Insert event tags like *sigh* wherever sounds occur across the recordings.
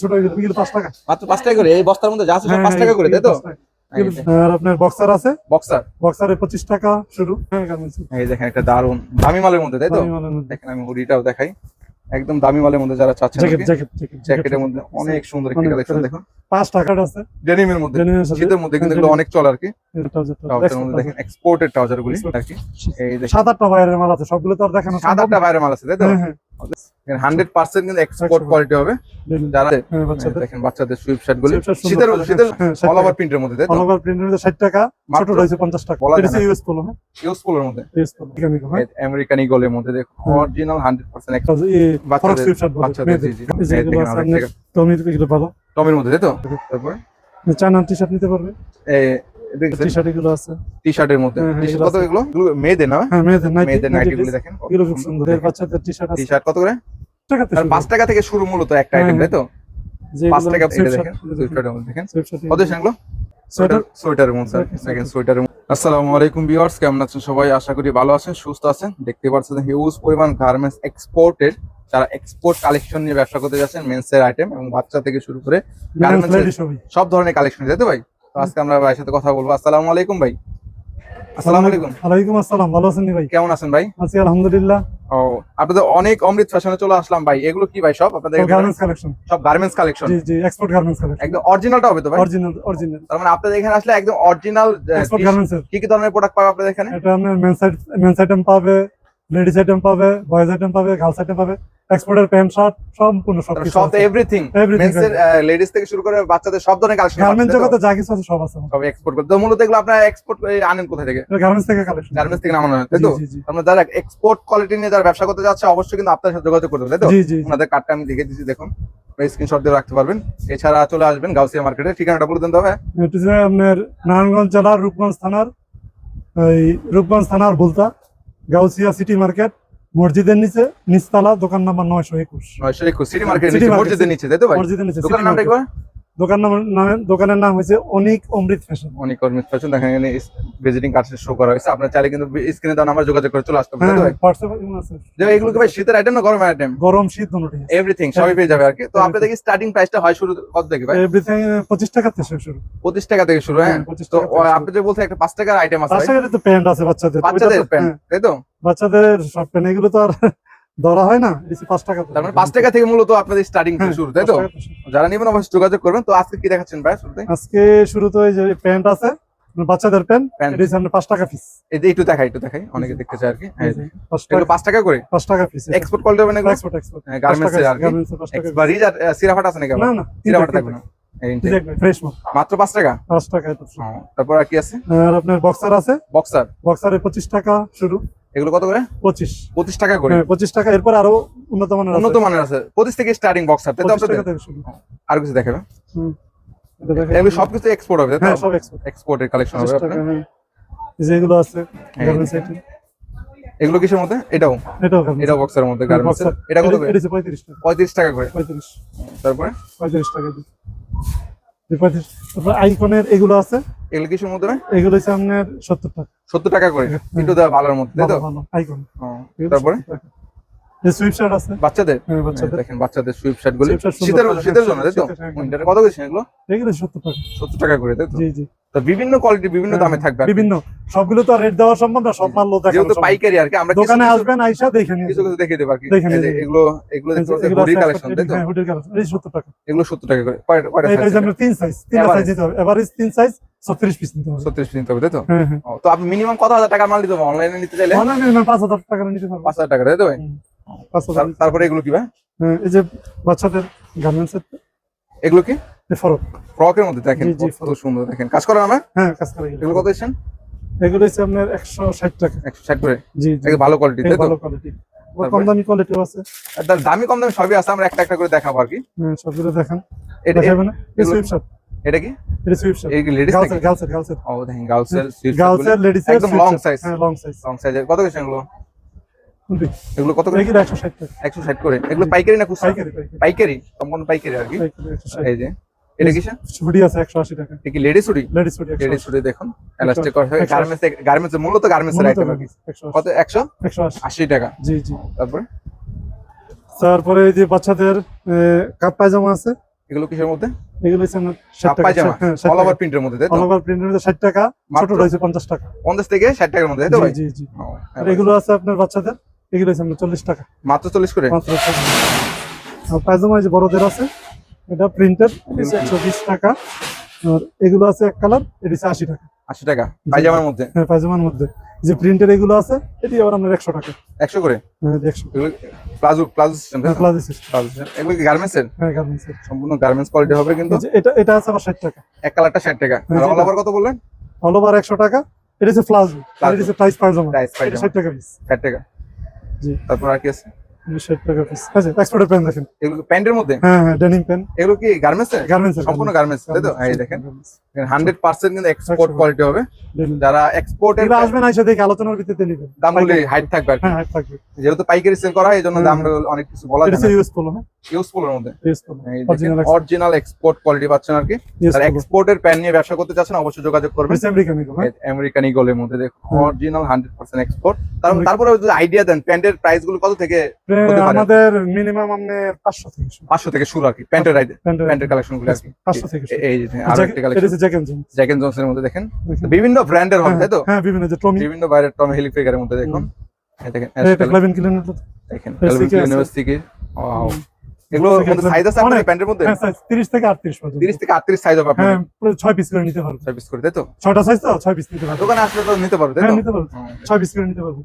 ছোট পাঁচ টাকা। মাত্র পাঁচ টাকা করে? এই বস্তার মধ্যে যা আছে হ্যাঁ, পাঁচ টাকা করে তাই তো? আর আপনার বক্সার আছে? বক্সার? বক্সারে পঁচিশ টাকা শুরু। হ্যাঁ এই দেখেন একটা দারুণ দামি মালের মধ্যে তাই তো। দেখেন আমি হুডিটাও দেখাই। একদম দামি মালের মধ্যে যারা চাচ্ছেন জ্যাকেটের মধ্যে অনেক সুন্দর একটি অনেক কালেকশন দেখুন। পাঁচ টাকার আছে। ডেনিমের মধ্যে। এর শীতের মধ্যে কিন্তু এগুলো অনেক চলে আর কি। মধ্যে দেখেন এক্সপোর্টেড ট্রাউজার গুলি আর কি। এই সাত আটটা বাইরের মাল আছে সবগুলো তো আর দেখানো সাত আটটা বাইরে মাল আছে তাই তো? হ্যাঁ, হান্ড্রেড পার্সেন্ট কিন্তু এক্সপোর্ট কোয়ালিটি হবে। যারা হ্যাঁ, দেখেন বাচ্চাদের সুইপ শার্ট গুলি। Sweat shirt সুন্দর। শীতের শীতের হ্যাঁ, অল ওভার প্রিন্টের মধ্যে মধ্যে ষাট টাকা ছোট রয়েছে পঞ্চাশ টাকা। বলা এটা ইউএস পোলো হ্যাঁ? মধ্যে। আমেরিকান ইগলের মধ্যে অরিজিনাল হান্ড্রেড পার্সেন্ট বাচ্চাদের। টমির মধ্যে তাই তো? তারপরে? চায়না টি শার্ট নিতে পারবে? টি শার্ট এগুলো আছে। টি শার্টের মধ্যে। হ্যাঁ, হ্যাঁ, কত এগুলো? মেয়েদের না হ্যাঁ মেয়েদের নাইটি মেয়েদের নাইটি গুলো দেখেন। এগুলো খুব সুন্দর। বাচ্চাদের টি শার্ট টি শার্ট কত করে? আর পাঁচ টাকা থেকে শুরু মূলত একটা আইটেম। তাই তো? পাঁচ টাকা এটা দেখেন সুইটারের মধ্যে দেখেন। কত সেগুলো? সোয়েটার সোয়েটারের মধ্যে। সোয়েটার। দেখেন সোয়েটারের আসসালামু আলাইকুম ভিউয়ার্স কেমন আছেন সবাই? আশা করি ভালো আছেন সুস্থ আছেন। দেখতে পাচ্ছেন হিউজ পরিমাণ গার্মেন্টস এক্সপোর্টের যারা এক্সপোর্ট কালেকশন নিয়ে ব্যবসা করতে যাচ্ছেন মেন্সের আইটেম এবং বাচ্চা থেকে শুরু করে এর সব ধরনের কালেকশন তাই তো ভাই? তো আজকে আমরা ভাইয়ের সাথে কথা বলব। আসসালামু আলাইকুম ভাই। আসসালামু আলাইকুম। ওয়ালাইকুম আসসালাম ভালো আছেন ভাই? কেমন আছেন ভাই? আছি আলহামদুলিল্লাহ। ও আপনাদের অনেক অমৃত ফ্যাশনে চলে আসলাম ভাই। এগুলো কি ভাই সব? আপনাদের গার্মেন্টস কালেকশন সব গার্মেন্টস কালেকশন জি জি এক্সপোর্ট গার্মেন্টস কালেকশন একদম অরিজিনালটা হবে তো ভাই? অরিজিনাল অরিজিনাল তার মানে আপনাদের এখানে আসলে একদম অরিজিনাল এক্সপোর্ট গার্মেন্টস কি কি ধরনের প্রোডাক্ট পাবে আপনাদের এখানে? এটা আপনার মেন্স মেন্স আইটেম পাবে লেডিস আইটেম পাবে বয়েজ আইটেম পাবে গার্লস আইটেম পাবে। এক্সপোর্টের প্যান্ট শার্ট সম্পূর্ণ সব কিছু সব এভরিথিং মেন্সের লেডিস থেকে শুরু করে বাচ্চাদের সব ধরনের কালেকশন গার্মেন্টস জগতে যা কিছু আছে সব আছে। সব এক্সপোর্ট করতে মূলত এগুলো আপনারা এক্সপোর্ট আনেন কোথা থেকে? গার্মেন্টস থেকে কালেকশন গার্মেন্টস থেকে নামানো হয় তাই তো? আমরা যারা এক্সপোর্ট কোয়ালিটি নিয়ে যারা ব্যবসা করতে যাচ্ছে অবশ্যই কিন্তু আপনার সাথে যোগাযোগ করতে হবে তাই তো? জি কার্ডটা আমি দেখে দিচ্ছি দেখুন। স্ক্রিনশট দিয়ে রাখতে পারবেন। এছাড়া চলে আসবেন গাউসিয়া মার্কেটে ঠিকানাটা বলে এটা যে আপনার নারায়ণগঞ্জ জেলার রূপগঞ্জ থানার এই রূপগঞ্জ থানার বুলতা গাউসিয়া সিটি মার্কেট মসজিদের নিচে নিচতলা দোকান নাম্বার নয়শো একুশ। নয়শো একুশ সিটি মার্কেট City মসজিদের নিচে তাই তো মসজিদের নিচে দোকানের নামটা একবার? দোকান নাম দোকানের নাম হয়েছে অনিক অমৃত ফ্যাশন। অনেক কর্মী পাচ্ছেন দেখেন এখানে ভিজিটিং কার্ড শো করা হয়েছে। আপনার চাইলে কিন্তু স্ক্রিনে দেওয়া নাম্বার যোগাযোগ করে চলে আসতে হবে হ্যাঁ যে এগুলো কি ভাই শীতের আইটেম না গরমের আইটেম গরম শীত এভরিথিং সবই পেয়ে যাবে আর কি। তো আপনাদের কি স্টার্টিং প্রাইসটা হয় শুরু কত থেকে ভাই? এভরিথিং পঁচিশ টাকা থেকে শুরু। পঁচিশ টাকা থেকে শুরু হ্যাঁ। হ্যাঁ, 25 তো। আপনি যে বলতে একটা পাঁচ টাকার আইটেম আছে পাঁচ টাকার তো প্যান্ট আছে বাচ্চাদের। বাচ্চাদের প্যান্ট হ্যাঁ, তাই তো? বাচ্চাদের সব প্যান্ট এগুলো তো আর *laughs* ধরা হয় না এটা পাঁচ টাকা তার মানে পাঁচ টাকা থেকে মূলত আপনাদের স্টার্টিং হ্যাঁ, শুরু তাই তো। যারা নেবেন অবশ্যই যোগাযোগ করবেন। তো আজকে কি দেখাচ্ছেন ভাই শুরুতে? আজকে শুরুতে ওই যে প্যান্ট আছে বাচ্চাদের প্যান্ট সামনে পাঁচ টাকা পিস এই যে একটু দেখাই একটু দেখাই অনেকে দেখতে চায় আর কি। হ্যাঁ। পাঁচ এগুলো টাকা পাঁচ টাকা করে? পাঁচ টাকা পিস এক্সপোর্ট কোয়ালিটি হবে না এক্সপোর্ট এক্সপোর্ট গার্মেন্টস এর আর কি। রিজ আর সিরাফাট আছে নাকি না না সিরাফাট থাকবে না? ফ্রেশ মাত্র পাঁচ টাকা? পাঁচ টাকা তারপর আর কি আছে? আর আপনার বক্সার আছে? বক্সার বক্সারে পঁচিশ টাকা শুরু। এগুলো কত করে? পঁচিশ। পঁচিশ টাকা করে। হ্যাঁ পঁচিশ টাকা। এরপর আরও উন্নত মানের উন্নত মানের আছে। পঁচিশ থেকে স্টার্টিং থেকে শুরু। আর কিছু দেখাবে। এগুলো সবকিছু এক্সপোর্ট হবে হ্যাঁ সব এক্সপোর্ট এক্সপোর্টের কালেকশন হবে হ্যাঁ। এই যে এগুলো আছে হ্যাঁ, এগুলো কিসের মধ্যে? এটাও। এটাও এটাও বক্সের মধ্যে গার্মেন্টস এটা কত করে? এটা পঁয়ত্রিশ টাকা। পঁয়ত্রিশ টাকা করে। পঁয়ত্রিশ। তারপরে? পঁয়ত্রিশ টাকা দিই এই পঁয়ত্রিশ তারপর আইকনের এগুলো আছে। এগুলো এগুলো হচ্ছে আপনার সত্তর টাকা। সত্তর টাকা করে। একটু দেওয়া ভালোর মধ্যে তাই তো? আইকন তারপরে? এই সুইপ শার্ট আছে। বাচ্চাদের? হ্যাঁ বাচ্চাদের। দেখেন বাচ্চাদের সুইপ শার্টগুলো। Sweat shirt সুন্দর শীতের শীতের জন্য তাই তো? হ্যাঁ। উইন্টারে কত গেছে এগুলো এগুলো সত্তর টাকা। সত্তর টাকা করে তাই তো? জি জি। তো বিভিন্ন কোয়ালিটি বিভিন্ন দামে থাকবে। বিভিন্ন। সবগুলো তো রেট দেওয়া সম্ভব না সব মাল দেখা যেহেতু পাইকারি আর কি আমরা দোকানে আসবেন আইসা দেখে নিয়ে কিছু কিছু দেখিয়ে দেবো আর কি। এগুলো এগুলো দেখতে পাচ্ছেন হুডি কালেকশন তাই তো? হুডির কালেকশন এই সত্তর টাকা। এগুলো সত্তর টাকা করে। কয়টা কয়টা এটা। আমরা তিন সাইজ তিন সাইজ নিতে হবে। এভারেজ তিন সাইজ ছত্রিশ পিস নিতে হবে। ছত্রিশ নিতে হবে তাই তো? হ্যাঁ হ্যাঁ। ও, তো আপনি মিনিমাম কত হাজার টাকা মাল হবে? অনলাইনে নিতে চাইলে? অনলাইনে পাঁচ হাজার টাকা নিতে পারব। পাঁচ হাজার টাকা তাই তো ভাই? তারপরে এগুলো কি ভাই? হ্যাঁ, এই যে বাচ্চাদের গার্মেন্টস এর এগুলো কি? ফরক। ফ্রকের মধ্যে দেখেন কত সুন্দর দেখেন। কাজ করেন আমরা হ্যাঁ কাজ করে এগুলো। কত এগুলো হচ্ছে আপনার একশো ষাট টাকা। একশো ষাট করে? জি জি। ভালো কোয়ালিটি তাই তো? ভালো কোয়ালিটি কম দামি কোয়ালিটিও আছে। দামি কম দামি সবই আছে আমরা একটা একটা করে দেখাবো আর কি। হ্যাঁ সবগুলো দেখেন। এটা না? এটা কি? এই লেডিস ও দেখেন একদম size। হ্যাঁ লং সাইজ লং সাইজের কত এগুলো? এগুলো কত করে? এগুলো একশো ষাট টাকা একশো ষাট করে। এগুলো পাইকারি না খুচরা? পাইকারি আর কি। এই যে এটা আছে টাকা। এটা কি লেডিস লেডিস লেডিস দেখুন। এলাস্টিক করা হয় গার্মেন্টস গার্মেন্টস মূলত গার্মেন্টস এর আইটেম একশো কত? একশো? একশো আশি। আশি টাকা। জি জি। তারপরে? তারপরে এই যে বাচ্চাদের কাপ পায়জামা আছে। এগুলো কিসের মধ্যে? এগুলো হচ্ছে পায়জামা। হ্যাঁ অল ওভার প্রিন্টের মধ্যে তাই অল ওভার প্রিন্টের মধ্যে ষাট টাকা মাত্র? ছোট রয়েছে পঞ্চাশ টাকা। পঞ্চাশ থেকে ষাট টাকার মধ্যে তাই তো ভাই? জি জি। জি আর এগুলো আছে আপনার বাচ্চাদের এগুলো হচ্ছে আপনার চল্লিশ টাকা। মাত্র চল্লিশ করে? মাত্র আর পায়জামা যে বড়দের আছে এটা একশো বিশ টাকা। আর এগুলো আছে এক কালার এটি আশি টাকা। আশি টাকা পায়জামার মধ্যে? হ্যাঁ পায়জামার মধ্যে। যে প্রিন্টের এগুলো আছে এটি আবার আপনার একশো টাকা। একশো করে? Palazzo palazzo system palazzo system এগুলো কি গার্মেন্টস এর? হ্যাঁ সম্পূর্ণ গার্মেন্টস কোয়ালিটি হবে কিন্তু। এটা এটা আছে আবার ষাট টাকা। এক কালারটা ষাট টাকা। আর হ্যাঁ, অল যেটা- ওভার কত বললেন? অল ওভার একশো টাকা। এটা হচ্ছে প্লাজো আর এটা হচ্ছে টাইস পায়জামা। টাইস পায়জামা। ষাট টাকা পিস ষাট টাকা। জি। তারপর আর কি আছে? ষাট টাকা পিস এক্সপোর্টের প্যান্ট দেখেন। এগুলো প্যান্টের মধ্যে? হ্যাঁ হ্যাঁ ডেনিম প্যান্ট এগুলো কি গার্মেন্টস এর? গার্মেন্টস সম্পূর্ণ গার্মেন্টস তাই তো? এই দেখেন। হান্ড্রেড পার্সেন্ট কিন্তু এক্সপোর্ট কোয়ালিটি হবে। যারা এক্সপোর্টের এগুলো আসবেন আইসা দেখে আলোচনার ভিত্তিতে নেবেন দামগুলি হাইট থাকবে হ্যাঁ থাকবে। যেহেতু পাইকারি সেল করা হয় এই জন্য হুম। অনেক কিছু বলা যায় ইউজফুল হ্যাঁ ইউজফুলের মধ্যে. অরিজিনাল এক্সপোর্ট কোয়ালিটি পাচ্ছেন আর কি। এক্সপোর্টের প্যান নিয়ে ব্যবসা করতে চাচ্ছেন অবশ্যই যোগাযোগ করবেন। আমেরিকান হ্যাঁ ইগলের মধ্যে দেখুন অরিজিনাল হান্ড্রেড পার্সেন্ট এক্সপোর্ট তারপরে যদি আইডিয়া দেন প্যান্টের প্রাইসগুলো কত থেকে আমাদের মিনিমাম পাঁচশো থেকে পাঁচশো থেকে শুরু আর কি প্যান্টের কালেকশনগুলো আর কি। পাঁচশো থেকে এই যে আরও একটা কালেকশন মধ্যে দেখেন। বিভিন্ন ব্র্যান্ডের হবে তাই তো? হ্যাঁ বিভিন্ন যে টমি বিভিন্ন বাইরের টম হেলিফিগারের মধ্যে দেখুন। দেখেন আছে। সাইজ আছে আপনার। প্যান্টের মধ্যে? হ্যাঁ সাইজ তিরিশ থেকে আটত্রিশ পর্যন্ত। 30 থেকে 38 সাইজ হবে হ্যাঁ আপনাদের। পুরো ছয় পিস করে নিতে পারবে। পিস করে তাই তো? ছয়টা সাইজ তো? 6 পিস নিতে পারবে। দোকানে আসলে তো নিতে পারবে তাই হ্যাঁ তো নিতে পারবে। 6 পিস করে নিতে পারবে।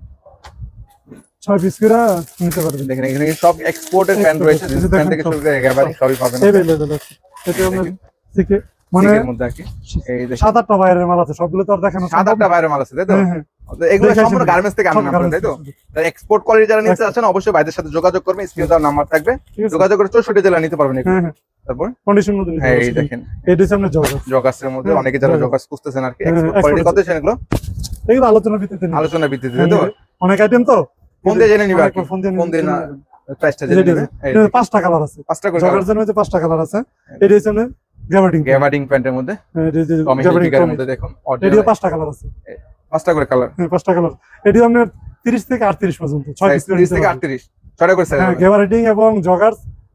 ছয় পিস করে নিতে পারবে। দেখেন এখানে সব এক্সপোর্টেড প্যান্ট রয়েছে। প্যান্ট থেকে শুরু করে একেবারে সবই পাবেন। এই বেলে দাদা এটা আমরা থেকে মানে মধ্যে আর কি? সাত আটটা বাইরের মাল আছে সবগুলো তো আর দেখানো সাত আটটা বাইরের মাল আছে তাই তো? হ্যাঁ হ্যাঁ। এগুলো সম্পূর্ণ গার্মেন্টস থেকে আনেন আপনারা তাই তো? এক্সপোর্ট কোয়ালিটি যারা নিতে. আছেন অবশ্যই ভাইদের সাথে যোগাযোগ করবেন স্ক্রিনে দেওয়ার নাম্বার থাকবে। যোগাযোগ করে চৌষট্টি জেলা নিতে পারবেন। হ্যাঁ তারপর? কন্ডিশন এই। দেখেন। জগাসের মধ্যে অনেকে যারা জগাস। খুঁজতেছেন আর কি এক্সপোর্ট কোয়ালিটি কত এসেছেন এগুলো? এগুলো আলোচনার ভিত্তিতে আলোচনা ভিত্তিতে তো? অনেক আইটেম তো। ফোন দিয়ে জেনে নিবে ফোন দিয়ে ফোন দিয়ে না প্রাইসটা জেনে এটা নেবে। এই এটা পাঁচটা কালার আছে। পাঁচটা করে পাঁচটা কালার আছে। আপনার গ্যাবার্ডিং গ্যাবার্ডিং প্যান্টের মধ্যে টমি হিলফিগারের মধ্যে দেখুন এটিও original পাঁচটা কালার আছে পাঁচটা করে কালার হ্যাঁ পাঁচটা কালার এটিও আপনার তিরিশ থেকে আটত্রিশ পর্যন্ত ছয় পিস করে 30 নিতে থেকে পারবে 38 ছয়টা করে সাইজ হ্যাঁ গ্যাবার্ডিং এবং জগার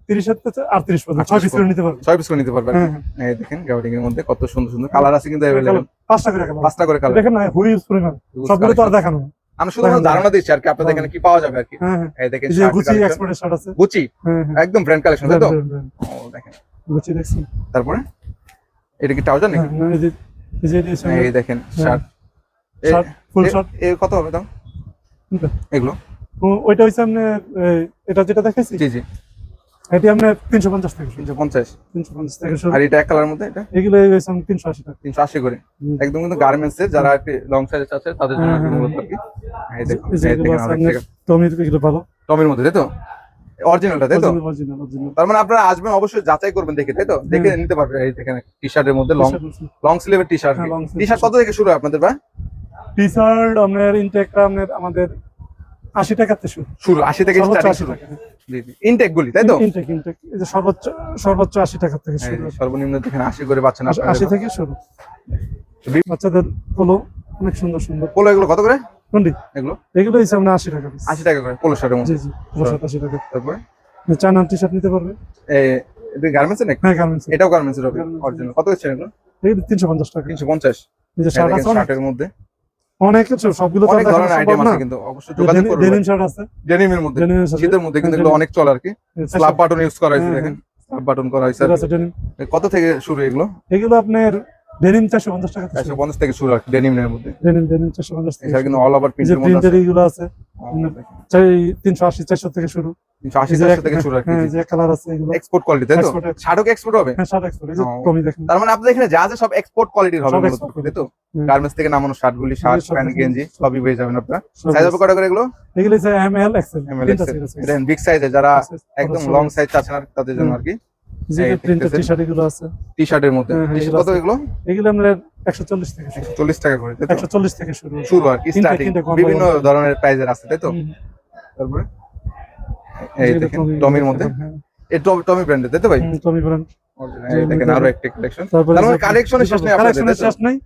তিরিশের থেকে আটত্রিশ পর্যন্ত ছয় পিস করে নিতে পারবে ছয় পিস করে নিতে পারবেন হ্যাঁ হ্যাঁ এই দেখেন গ্যাবার্ডিং এর মধ্যে কত সুন্দর সুন্দর কালার আছে কিন্তু अवेलेबल পাঁচটা করে কালার পাঁচটা করে কালার দেখেন না হুই ইউজ করে না সবগুলো তো আর দেখানো না। আমরা শুধু ধারণা দিচ্ছি আর কি আপনাদের এখানে কি পাওয়া যাবে আর কি হ্যাঁ হ্যাঁ এই দেখেন এই যে গুচি এক্সপোর্টের শার্ট আছে গুচি হ্যাঁ হ্যাঁ একদম ব্র্যান্ড কালেকশন তাই তো brand, brand, brand। ও দেখেন গুচি দেখছি। তারপরে? এটা কি ট্রাউজার নাকি? হ্যাঁ, এই দেখেন শার্ট শার্ট ফুল শার্ট এর কত হবে দাম? এগুলো? ওইটা হচ্ছে আপনি এটা যেটা দেখাইছি? জি জি। এটি আপনি তিনশো পঞ্চাশ থেকে তিনশো পঞ্চাশ। তিনশো পঞ্চাশ থেকে আর এটা এক কালার মধ্যে এটা? এগুলো তিনশো আশি টাকা। তিনশো আশি করে। একদম কিন্তু গার্মেন্টস এর যারা একটু লং সাইজ আছে তাদের জন্য হ্যাঁ, হ্যাঁ, মূলত আর কি। টমির এগুলো ভালো। টমের মধ্যে তাই তো? অরিজিনালটা তাই তো। তার মানে আপনারা আসবেন অবশ্যই যাচাই করবেন দেখে তাই তো? দেখে নিতে পারবেন এই দেখেন টি শার্টের মধ্যে লং লং স্লিভের টি শার্ট টি শার্ট কত থেকে শুরু হয় আপনাদের ভাই? টি-শার্ট আপনার ইনটেকটা আপনার আমাদের আশি টাকাতে শুরু। শুরু আশি থেকে স্টার্টিং শুরু টাকা। ইনটেক গুলি তাই তো? ইনটেক ইনটেক এই যে সর্বোচ্চ সর্বোচ্চ আশি টাকা থেকে শুরু। সর্বনিম্ন দেখেন আশি করে পাচ্ছেন আশি- থেকে শুরু। বাচ্চাদের হলো অনেক সুন্দর সুন্দর। পোলো এগুলো কত করে? কোনটি? এগুলো? এগুলো হিসাবে আশি টাকা আশি টাকা করে শার্টের মধ্যে। জি জি বসাত আশি টাকা। তারপরে? চায়না টি শার্ট নিতে পারবে এটা গার্মেন্টস নাকি? হ্যাঁ গার্মেন্টস এটাও গার্মেন্টস এর হবে অরিজিনাল কত হচ্ছে এগুলো? এগুলো তিনশো পঞ্চাশ টাকা। তিনশো পঞ্চাশ। শার্ট শার্টের মধ্যে। অনেক কিছু সবগুলো তো আর অনেক ধরনের আইটেম আছে কিন্তু অবশ্যই যোগাযোগ করবেন। ডেনিম শার্ট আছে। ডেনিমের মধ্যে। শীতের মধ্যে কিন্তু হ্যাঁ, এগুলো অনেক চলে আর কি। স্ল্যাব বাটন ইউজ করা হয়েছে হ্যাঁ, দেখেন। স্ল্যাব বাটন করা হয়েছে। কত থেকে শুরু এগুলো? এগুলো আপনার ডেনিম চারশো পঞ্চাশ টাকা চারশো পঞ্চাশ থেকে শুরু আর ডেনিমের মধ্যে। ডেনিম ডেনিম এছাড়া কিন্তু অল ওভার প্রিন্টের মধ্যে প্রিন্টের আছে। এগুলো আছে চাই তিনশো আশি চারশো থেকে শুরু। তিনশো আশি এই যে চারশো এক- থেকে শুরু কি। হ্যাঁ যে কালার আছে এগুলো। এক্সপোর্ট কোয়ালিটি তাই তো? Export। এক্সপোর্ট হবে? হ্যাঁ এক্সপোর্ট এই। কমই দেখেন। তার মানে আপনাদের এখানে যা আছে সব এক্সপোর্ট কোয়ালিটির হবে তাই তো? গার্মেন্টস থেকে নামানো শার্ট গুলি শার্ট প্যান্ট গেঞ্জি সবই পেয়ে যাবেন আপনারা। সাইজ হবে কটা করে এগুলো? এগুলো হচ্ছে এম এল এক্সেল size আছে। এটা বিগ সাইজে যারা একদম লং সাইজ চাচ্ছেন আর তাদের জন্য আর কি। টি শার্টের মধ্যে। হ্যাঁ, হ্যাঁ, এগুলো কত এগুলো? এগুলো আমরা একশো চল্লিশ থেকে চল্লিশ টাকা করে একশো চল্লিশ থেকে শুরু শুরু আর কি স্টার্টিং বিভিন্ন ধরনের প্রাইজের আছে তাই তো? তারপরে? এই দেখেন টমির মধ্যে? এই টমি ব্র্যান্ডের তাই তো ভাই? টমি ব্র্যান্ড দেখেন আরও একটা কালেকশন তারপরে মানে কালেকশনের শেষ নেই কালেকশনের শেষ নেই।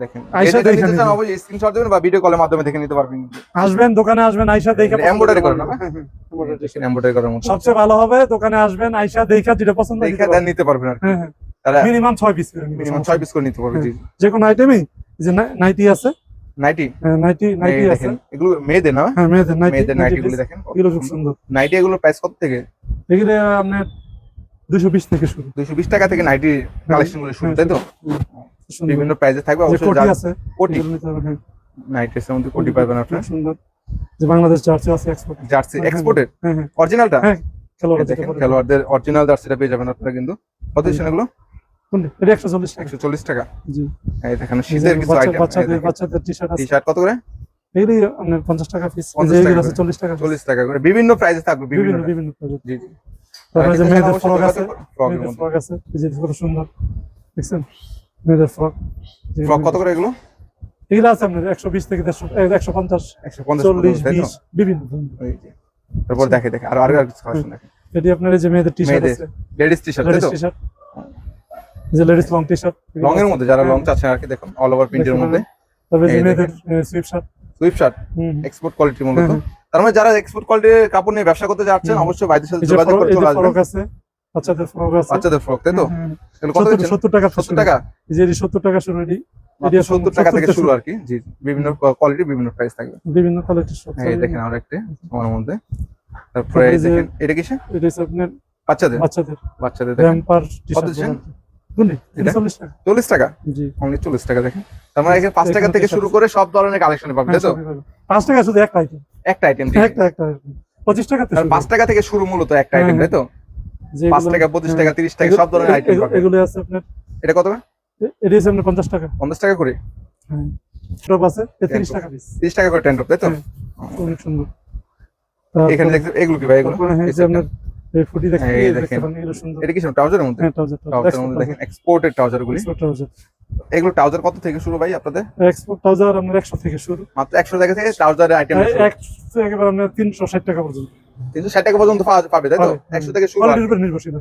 দেখেন। আইসা দেখে নিতে চান অবশ্যই স্ক্রিনশট দিবেন বা ভিডিও কলের মাধ্যমে দেখে নিতে পারবেন। আসবেন দোকানে আসবেন আইসা দেখে এমব্রয়ডারি করেন না হ্যাঁ, হ্যাঁ, এমব্রয়ডারি করার মতো। সবচেয়ে ভালো হবে দোকানে আসবেন আইসা দেখা যেটা পছন্দ হয় দেখে নিতে দেন পারবেন। নিতে পারবেন আর হ্যাঁ হ্যাঁ। মিনিমাম পিস করে মিনিমাম পিস করে নিতে পারবে জি যে কোনো আইটেমই যে নাইটি আছে? নাইটি হ্যাঁ, নাইটি নাইটি আছে। এগুলো মেয়েদের না? হ্যাঁ মেয়েদের নাইটি মেয়েদের নাইটি গুলো দেখেন। এগুলো খুব সুন্দর। নাইটি এগুলো প্রাইস কত থেকে? এগুলো আপনার দুশো বিশ থেকে শুরু। দুইশো বিশ টাকা থেকে নাইটি কালেকশনগুলো শুরু তাই তো। বিভিন্ন প্রাইসে থাকবে অবশ্যই কোটি আছে হ্যাঁ। মধ্যে কোটি পাবেন আপনার। সুন্দর। যে বাংলাদেশ জার্সি আছে এক্সপোর্ট জার্সি এক্সপোর্টের হ্যাঁ হ্যাঁ অরিজিনালটা হ্যাঁ। খেলোয়াড়দের অরিজিনাল জার্সিটা পেয়ে যাবেন আপনারা কিন্তু। কত দিচ্ছেন এগুলো? একশো চল্লিশ টাকা। জি। এই এই শীতের কিছু আইটেম বাচ্চাদের টি শার্ট টি শার্ট কত করে? এগুলি আপনার পঞ্চাশ টাকা পিস 50 যে এগুলো টাকা আছে টাকা piece। চল্লিশ টাকা করে। বিভিন্ন প্রাইসে থাকবে বিভিন্ন বিভিন্ন বিভিন্ন জি জি। তারপরে যে মেয়েদের ফ্রক আছে। করুন, ফ্রকের মেয়েদের মধ্যে। ফ্রক আছে। এই যে সুন্দর। দেখছেন? মেয়েদের ফ্রক। ফ্রক কত করে এগুলো? এগুলো আছে আপনার একশো বিশ থেকে দেড়শো একশো পঞ্চাশ একশো পঞ্চাশ চল্লিশ বিশ বিভিন্ন। তারপর দেখে দেখে। আর আর কিছু কালেকশন দেখে এটি আপনার যে মেয়েদের টি শার্ট আছে। Ladies T shirt ladies T shirt যে ladies long T shirt long এর মধ্যে যারা লং চাচ্ছেন আর কি দেখুন অল ওভার প্রিন্টের মধ্যে। তবে যে মেয়েদের sweat shirt sweat shirt export কোয়ালিটির মূলত। তার মানে যারা এক্সপোর্ট কোয়ালিটির কাপড় নিয়ে ব্যবসা করতে যাচ্ছেন অবশ্যই ভাইদের সাথে যোগাযোগ করে চলে আসবেন। বাচ্চাদের ফ্রক আছে। বাচ্চাদের ফ্রক তাই তো? হ্যাঁ, হ্যাঁ। কত সত্তর- দিচ্ছেন? সত্তর টাকা সত্তর টাকা? এই যে সত্তর টাকা শুরু এটি মাত্র সত্তর টাকা থেকে শুরু আর কি। জি বিভিন্ন কোয়ালিটি বিভিন্ন প্রাইস থাকবে। বিভিন্ন কোয়ালিটির সব এই দেখেন আর একটা আমার মধ্যে। তারপরে এই দেখেন এটা কিসে এটা আপনার বাচ্চাদের? বাচ্চাদের। বাচ্চাদের দেখেন। টি কত দিচ্ছেন? চল্লিশ টাকা? জি। অনলি চল্লিশ টাকা দেখেন। তার মানে এখানে পাঁচ টাকা থেকে শুরু করে সব ধরনের কালেকশন পাবেন তাই তো? হ্যাঁ, পাবে। পাঁচ টাকা শুধু একটা আইটেম একটা আইটেম একটা একটা পঁচিশ টাকা পাঁচ টাকা থেকে শুরু মূলত একটা হ্যাঁ, আইটেম তাই তো? পাঁচ টাকা পঁচিশ টাকা তিরিশ টাকা সব ধরনের আইটেম পাবেন। এগুলো আছে আপনার এটা কত করে? এ- আছে আপনার পঞ্চাশ টাকা। পঞ্চাশ টাকা করে? হ্যাঁ। টপ আছে টাকা পিস টাকা করে টেন টপ তাই তো? হ্যাঁ। অনেক সুন্দর। এখানে দেখতে এগুলো কি ভাই এগুলো? হ্যাঁ, এই যে আপনার এই ফুটি দেখতে এই দেখেন। সুন্দর। এটা কি ট্রাউজারের মধ্যে? হ্যাঁ ট্রাউজার ট্রাউজারের মধ্যে দেখেন এক্সপোর্টেড ট্রাউজার গুলি। এগুলো ট্রাউজার কত থেকে শুরু ভাই আপনাদের? এক্সপোর্ট ট্রাউজার আপনার একশো থেকে শুরু। মাত্র একশো টাকা থেকে ট্রাউজারের আইটেম একশো একেবারে আপনার তিনশো ষাট টাকা পর্যন্ত। তিনশো ষাট টাকা পর্যন্ত পাবে তাই তো? পাবে। একশো থেকে শুরু কোয়ালিটির উপর নির্ভরশীল।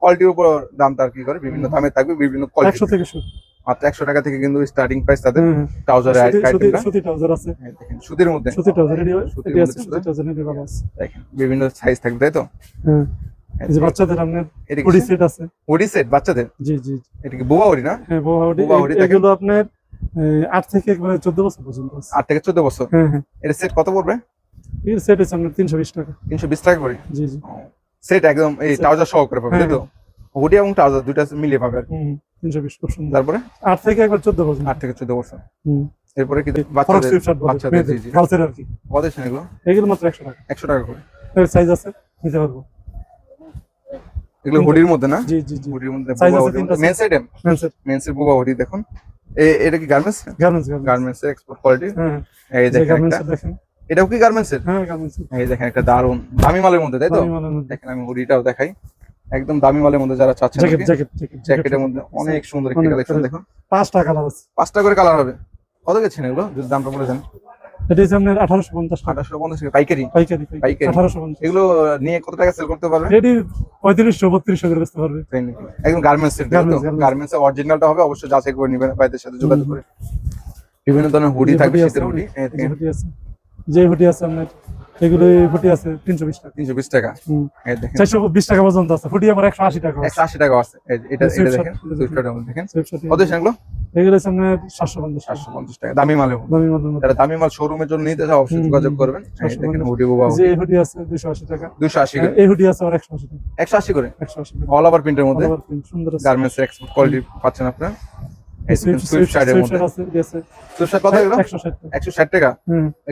কোয়ালিটির উপর দাম তার কি করে? বিভিন্ন দামে থাকবে বিভিন্ন কোয়ালিটি একশো থেকে শুরু। মাত্র একশো টাকা থেকে কিন্তু স্টার্টিং প্রাইস তাদের। সুতি- ট্রাউজার আছে। দেখেন সুতির মধ্যে। সুতি ট্রাউজার এটি সুতির মধ্যে সুতি সুতি। ট্রাউজার এটি ভালো আছে। দেখেন বিভিন্ন সাইজ থাকবে তাই তো? হ্যাঁ এই যে বাচ্চাদের আপনার হুডি সেট আছে। হুডি সেট বাচ্চাদের? জি জি জি। এটা কি বোবা হুডি না? হ্যাঁ বোবা হুডি। এগুলো আপনার থেকে একবারে চোদ্দ বছর পর্যন্ত আট থেকে চোদ্দ বছর। হ্যাঁ হ্যাঁ। এটা সেট কত পড়বে? এর সেট আছে আপনার তিনশো বিশ টাকা। তিনশো বিশ টাকা করে? জি জি। সেট একদম এই. ট্রাউজার সহ করে পাবে তো হুডি এবং ট্রাউজার দুইটা মিলিয়ে পাবে আর কি। হুম তিনশো বিশ খুব সুন্দর তারপরে? আট থেকে একবার চোদ্দ পর্যন্ত আট থেকে চোদ্দ হুম। এরপরে কি বাচ্চাদের গার্লসের আর কি। কত এগুলো? এগুলো মাত্র একশো টাকা। একশো টাকা করে। এর সাইজ আছে? নিতে পারব। এগুলো হুডির মধ্যে না? জি জি জি। হুডির মধ্যে আছে তিনটা। মেন্স আইটেম মেন্সের মেন্সের বুবা হুডি দেখুন। এ- এটা কি garments garments garments export quality হ্যাঁ এই যে দেখেন গার্মেন্টস দেখেন। এটাও কি গার্মেন্টস এর? হ্যাঁ গার্মেন্টস এই দেখেন একটা দারুণ দামি মালের মধ্যে তাই তো? দেখেন আমি হুডিটাও দেখাই। একদম দামি মালের মধ্যে যারা চাচ্ছেন জ্যাকেট জ্যাকেট জ্যাকেট জ্যাকেটের মধ্যে অনেক সুন্দর একটি কালেকশন। দেখুন। পাঁচটা কালার আছে। পাঁচটা করে কালার হবে। কত গেছেন এগুলো? যদি দামটা বলে দেন। এটা হচ্ছে আপনার আঠারোশো পঞ্চাশ টাকা। পাইকারি? পাইকারি পাইকারি। পাইকারি। আঠারোশো পঞ্চাশ। এগুলো নিয়ে কত টাকা সেল করতে পারবে? এটি পঁয়ত্রিশশো বত্রিশশো করে বেচতে পারবে? একদম গার্মেন্টস এর garments। গার্মেন্টস এর অরিজিনালটা হবে অবশ্যই যাচাই করে নেবেন ভাইদের সাথে যোগাযোগ করে। বিভিন্ন ধরনের হুডি থাকবে শীতের আছে, হুডি যে হুডি আছে আপনার এগুলো এই আছে তিনশো বিশ টাকা। তিনশো বিশ টাকা। এই চারশো বিশ টাকা পর্যন্ত আছে। আমার একশো আশি টাকা আছে। একশো আশি টাকা আছে। এই যে এটা এটা দেখেন shirt, সুইফট শার্টের মধ্যে দেখেন কত সেগুলো এগুলো? আছে আপনার সাতশো পঞ্চাশ চারশো পঞ্চাশ টাকা। দামি মধ্যে। দামি মাল শোরুমের জন্য নিতে চাও অবশ্যই যোগাযোগ করবেন। দেখেন হুডি বাবা। যে এই হুডি আছে দুশো আশি টাকা। দুশো আশি করে? এই হুডি আছে আমার একশো আশি টাকা। একশো আশি করে? একশো আশি টাকা অল ওভার প্রিন্টের মধ্যে? সুন্দর গার্মেন্টস এক্সপোর্ট কোয়ালিটি পাচ্ছেন আপনারা? একশো ষাট। টাকা?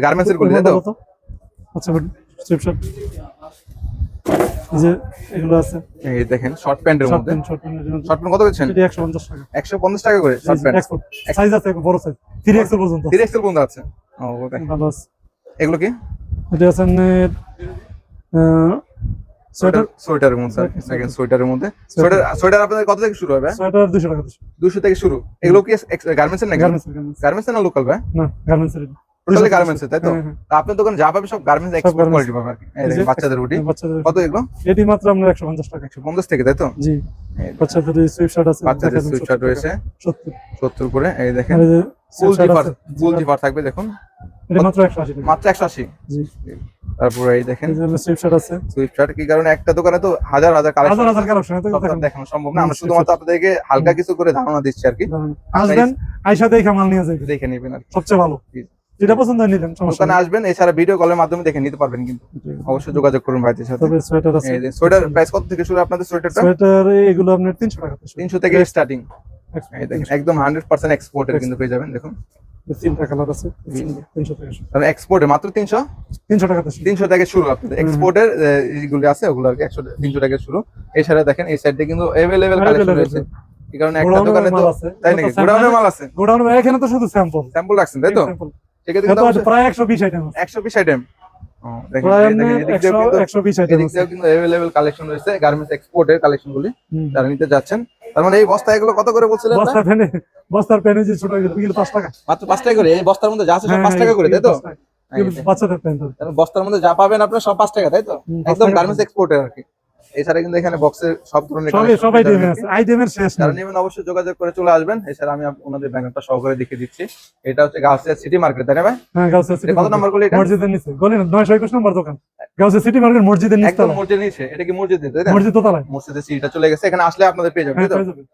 গার্মেন্টস এর তো? আচ্ছা সুইফট শার্ট যে এগুলো আছে। এই দেখেন শর্ট প্যান্টের শর্ট মধ্যে। প্যান্ট শর্ট প্যান্ট কত একশো পঞ্চাশ টাকা। একশো পঞ্চাশ টাকা করে শর্ট প্যান্ট সাইজ আছে বড় সাইজ থ্রি এক্সেল পর্যন্ত। থ্রি এক্সেল পর্যন্ত আছে। ও ভালো আছে। এগুলো কি? এটা আছে সোয়েটার সোয়েটারের মধ্যে সেকেন্ড সোয়েটারের মধ্যে। সোয়েটার সোয়েটার আপনাদের কত থেকে শুরু হবে? সোয়েটার টাকা থেকে শুরু। এগুলো কি গার্মেন্টস এর না লোকাল ভাই? না গার্মেন্টস এর টোটালি গার্মেন্টস তাই তো? হ্যাঁ, হ্যাঁ। আপনার দোকানে যা পাবে সব গার্মেন্টস এক্সপোর্ট কোয়ালিটি পাবে এই বাচ্চাদের বাচ্চাদের কত এগুলো? এটি মাত্র আমরা একশো পঞ্চাশ টাকা। একশো পঞ্চাশ থেকে তাই তো? জি। বাচ্চাদের সুইফট শার্ট আছে বাচ্চাদের দেখাবেন সুইট শার্ট 70 রয়েছে। করে এই দেখেন। আর এই যে full zipper full zipper. Zipper থাকবে দেখুন। মাত্র একশো আশি মাত্র জি। তারপরে এই দেখেন। সুইফট আছে। সুইফট কি কারণে একটা দোকানে তো হাজার হাজার হাজার কালেকশন হাজার কালেকশন এত দেখেন। দেখানো সম্ভব না। আমরা শুধুমাত্র আপনাদেরকে হালকা কিছু করে ধারণা দিচ্ছি আর কি। আসবেন আইসা দেখে মাল নিয়ে যাবেন দেখে নেবেন আর সবচেয়ে ভালো। যেটা পছন্দ হয় নিলেন সমস্যা দোকানে। আসবেন এছাড়া ভিডিও কলের মাধ্যমে দেখে নিতে পারবেন কিন্তু। অবশ্যই যোগাযোগ করুন ভাইদের সাথে। তবে সোয়েটার আছে। এই সোয়েটার প্রাইস কত থেকে শুরু আপনাদের সোয়েটারটা সোয়েটার এগুলো আপনার তিনশো টাকা তিনশো থেকে স্টার্টিং একদম হান্ড্রেড পার্সেন্ট এক্সপোর্টের কিন্তু পেয়ে যাবেন দেখুন। তিনটা কালার আছে। তিনশো টাকা এক্সপোর্টে মাত্র তিনশো? তিনশো টাকা তিনশো থেকে শুরু আপনাদের এক্সপোর্টের যেগুলো আছে ওগুলো আর কি একশো তিনশো থেকে শুরু। এছাড়া দেখেন এই সাইডে কিন্তু অ্যাভেলেবেল কালেকশন রয়েছে। এই কারণে একটা দোকানে তো তাই নাকি? গোডাউনের মাল আছে। গোডাউন এখানে তো শুধু স্যাম্পল স্যাম্পল রাখছেন তাই তো? সেক্ষেত্রে প্রায় একশো বিশ আইটেম একশো বিশ আইটেম কালেকশন রয়েছে গার্মেন্টস এক্সপোর্টের কালেকশন গুলি যারা নিতে যাচ্ছেন। তার মানে এই বস্তা এগুলো কত করে বলছিলেন? বস্তার বস্তার প্যানে যে ছোট এগুলো পাঁচ টাকা। মাত্র পাঁচ টাকা করে? এই বস্তার মধ্যে যা আছে সব হ্যাঁ, টাকা করে তাই তো? বাচ্চাদের প্যান্ট বস্তার মধ্যে যা পাবেন আপনার সব পাঁচ টাকা তাই তো? একদম গার্মেন্টস এক্সপোর্টের আর কি। এছাড়া কিন্তু এখানে বক্সের সব ধরনের সব আইটেম আছে। আইটেমের শেষ যারা নেবেন অবশ্যই যোগাযোগ করে চলে আসবেন। এছাড়া আমি আপনাদের ব্যানারটা সহকারে দেখিয়ে দিচ্ছি। এটা হচ্ছে গাউসিয়া সিটি মার্কেট তাই না ভাই? হ্যাঁ গাউসিয়া সিটি কত নম্বর গলি এটা? মসজিদের নিচে। গলি না নয়শো একুশ নম্বর দোকান। গাউসিয়া সিটি মার্কেট মসজিদের নিচে একদম মসজিদ নিচে। এটা কি মসজিদ তাই না? মসজিদ দোতলায় মসজিদের সিটিটা চলে গেছে। এখানে আসলে আপনাদের পেয়ে যাবেন হ্যাঁ পেয়ে যাবেন।